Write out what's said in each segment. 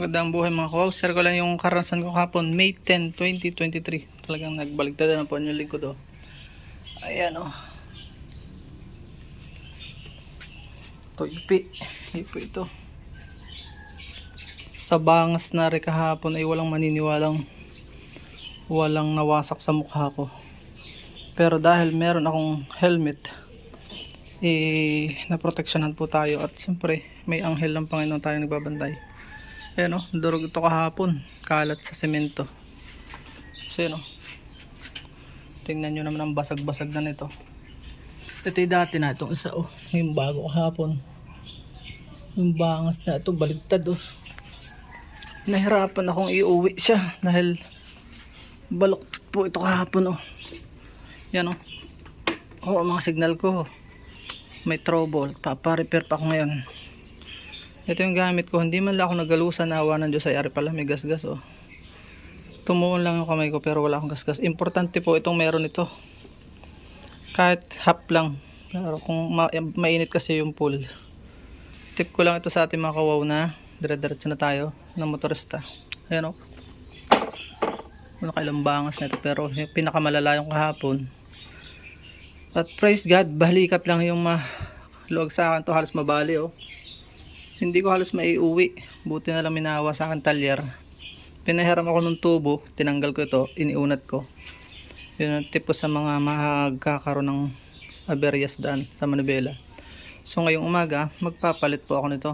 Magandang buhay mga kawaw. Share ko lang yung karanasan ko kahapon, May 10, 2023. Talagang nagbaligtad na po yung likod oh. Ayan oh. Ito ipi. Ipi ito. Sa bangas na rin kahapon ay walang maniniwalang walang nawasak sa mukha ko. Pero dahil meron akong helmet, eh, naproteksyonan po tayo at siyempre may anghel ng Panginoon tayo nagbabantay. Ayan o, durog ito kahapon. Kalat sa semento. So yun o. Tingnan nyo naman ang basag-basag na nito. Ito yung dati na itong isa o. Yung bago kahapon. Yung bangas na ito, baligtad o. Nahirapan akong iuwi siya dahil balok po ito kahapon o. Yan o. Oo, mga signal ko. May trouble. Papa-repair pa ako ngayon. Ito yung gamit ko. Hindi man lang ako nagalusan. Nawa ng Diyos ay ari pala. May gasgas oh. Tumuon lang yung kamay ko pero wala akong gasgas. Importante po itong meron ito. Kahit half lang. Pero kung ma- mainit kasi yung pool. Tip ko lang ito sa ating mga kawaw na dire-diretso na tayo ng motorista. Ayan oh. Wala kailang bangas na ito pero pinakamalala yung kahapon. At praise God, balikat lang yung ma luwag sa akin to halos mabali oh. Hindi ko halos maiuwi. Buti na lang minawa sa akin talyer. Pinahiram ako ng tubo, tinanggal ko ito, iniunat ko. Yun ang tipo sa mga magkakaroon ng aberyas daan sa Manibela. So ngayong umaga, magpapalit po ako nito.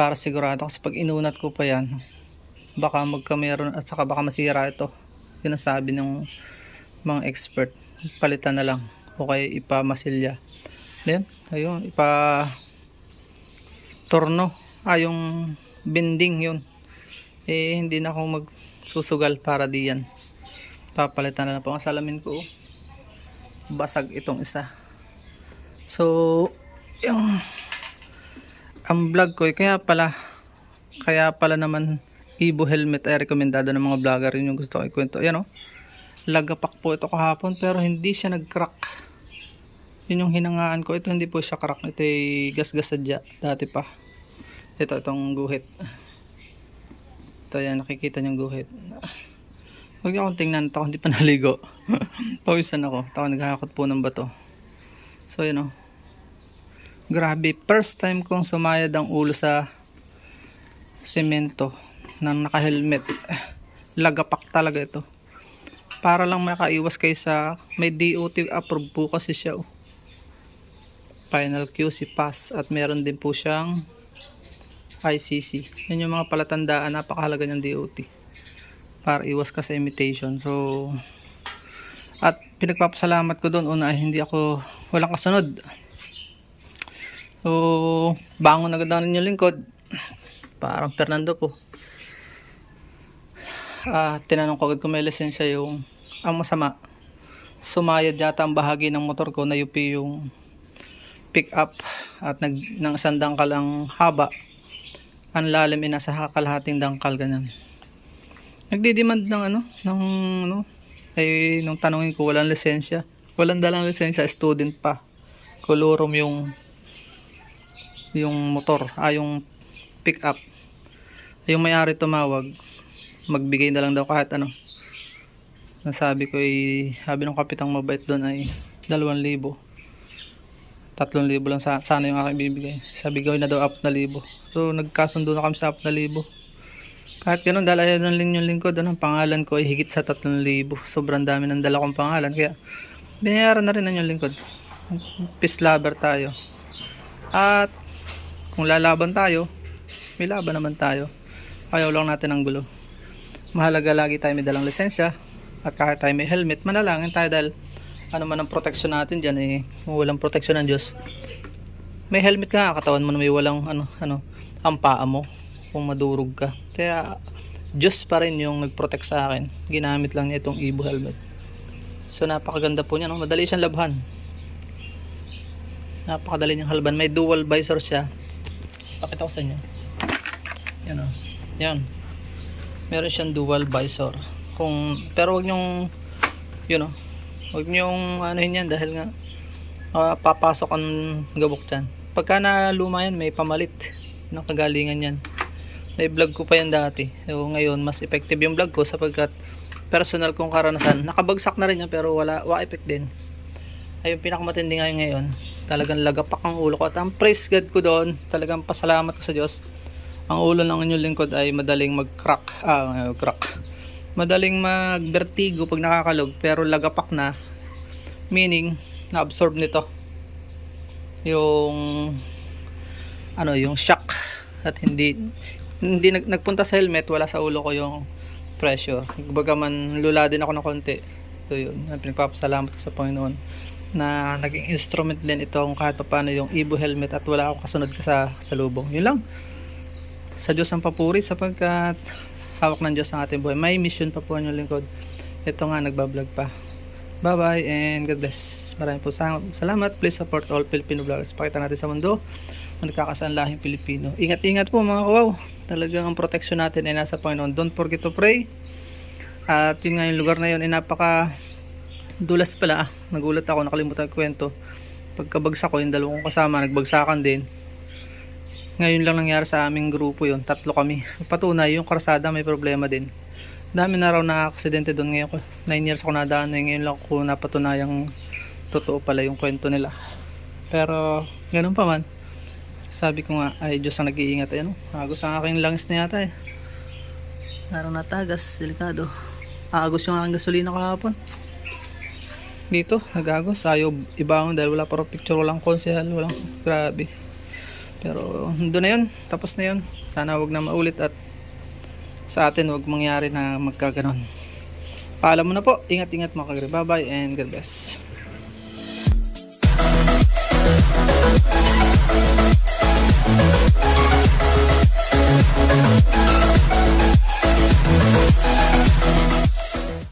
Para sigurado kasi pag inunat ko pa yan, baka magkameron at saka baka masira ito. Yun ang sabi ng mga expert. Palitan na lang o kaya ipamasilya. Then, ayun, ipa torno. Ah, yung bending yun. Eh, hindi na ako magsusugal para diyan. Papalitan na lang po ang salamin ko. oh. Basag itong isa. So, yung ang vlog ko, eh, kaya pala kaya pala naman Ibo helmet ay rekomendado ng mga vlogger yun yung gusto ko ikwento. Ayan o. Lagapak po ito kahapon pero hindi siya nag-crack. Yun yung hinangaan ko. Ito hindi po siya crack. Ito ay gas-gas sadya. Dati pa. Ito itong guhit. Ito yan. Nakikita niyong guhit. Huwag akong tingnan. Ito hindi pa naligo. Pawisan ako. Ito ako naghahakot po ng bato. So yun o. Grabe. First time kong sumayad ang ulo sa semento ng naka-helmet. Lagapak talaga ito. Para lang makaiwas kayo sa may DOT approved po kasi siya. Oh. Final QC pass at meron din po siyang ICC. Yan yung mga palatandaan napakahalaga ng DOT para iwas ka sa imitation. So at pinagpapasalamat ko doon una ay hindi ako walang kasunod. So bangon agad na yung lingkod. Parang Fernando po ah tinanong ko agad kung may lisensya yung ang masama sumayad yata ang bahagi ng motor ko na UP yung pick up at nag ng isang dangkal ang haba ang lalim ay nasa kalahating dangkal ganyan. Nagdidemand ng ano ng ano ay nung tanongin ko walang lisensya. Walang dalang lisensya student pa. Kolorom yung yung motor ah yung pick up yung may-ari tumawag magbigay na lang daw kahit ano. Nasabi ko ay sabi ng kapitang mabait doon ay 2,000 3,000 lang sa, sana yung aking bibigay. Sabi gawin na daw up na libo. So nagkasundo na kami sa up na libo. Kahit ganun dahil ayaw ng linyong lingkod doon ang pangalan ko ay higit sa 3,000 sobrang dami ng dala kong pangalan kaya binayaran na rin ng yung lingkod. Peace lover tayo. At kung lalaban tayo may laban naman tayo. Ayaw lang natin ang gulo. Mahalaga lagi tayo may dalang lisensya at kahit tayo may helmet manalangin tayo dahil ano man ang proteksyon natin dyan eh walang proteksyon ng Diyos. May helmet ka katawan mo na may walang ano ano ang paa mo kung madurog ka. Kaya Diyos pa rin yung nagprotect sa akin. Ginamit lang niya itong Ibo helmet. So napakaganda po niya no? madali siyang labhan. Napakadali niyang halban. May dual visor siya. Pakita ko sa inyo. Yan o yan. Meron siyang dual visor. Kung pero wag nyong yun oh wag nyong ano yan dahil nga ah, papasok ang gabok dyan pagka na luma yan may pamalit ng kagalingan yan Na-vlog ko pa yan dati. So ngayon, mas effective yung vlog ko sapagkat personal kong karanasan. Nakabagsak na rin yan pero wala, wala effect din. Ay yung pinakamatindi ngayon ngayon. Talagang lagapak ang ulo ko. At ang praise God ko doon, talagang pasalamat ko sa Diyos. Ang ulo ng inyong lingkod ay madaling mag-crack. Ah, crack. Madaling mag-vertigo pag nakakalog pero lagapak na. Meaning, na-absorb nito. Yung ano, yung shock at hindi hindi nag, nagpunta sa helmet, wala sa ulo ko yung pressure. Kumbaga man lula din ako ng konti. So yun, pinagpapasalamat ko sa Panginoon na naging instrument din itong kahit paano yung Ibo helmet at wala ako kasunod ka sa, sa lubong. Yun lang. Sa Diyos ang papuri sapagkat hawak ng Diyos ang ating buhay. May mission pa po ang lingkod. Ito nga, nagbablog pa. Bye-bye and God bless. Maraming po sa- salamat. Please support all Filipino vloggers. Pakita natin sa mundo na nagkakasaan lahing Pilipino. Ingat-ingat po mga kawaw. Talagang ang protection natin ay nasa Panginoon. Don't forget to pray. At yun nga yung lugar na yun ay napaka dulas pala. Ah. Nagulat ako, nakalimutan kwento. Pagkabagsak ko, yung dalawang kasama, nagbagsakan din. Ngayon lang nangyari sa aming grupo yun. Tatlo kami. Patunay, yung karsada may problema din. Dami na raw na aksidente doon ngayon ko. 9 years ako nadaan. eh, Ngayon lang ko napatunayang totoo pala yung kwento nila. Pero, ganun pa man. Sabi ko nga, ay Diyos ang nag-iingat. Ayun, agos ang aking langis na yata eh. Naroon na tagas, delikado. Agos yung aking gasolina kahapon. Dito, nagagos. Ayaw ibangon dahil wala pa raw picture, walang konsehal, walang grabe pero doon na yun. Tapos na yun. Sana wag na maulit at sa atin wag mangyari na magkaganon. Paalam mo na po. Ingat ingat mga kagre. Bye bye and God bless.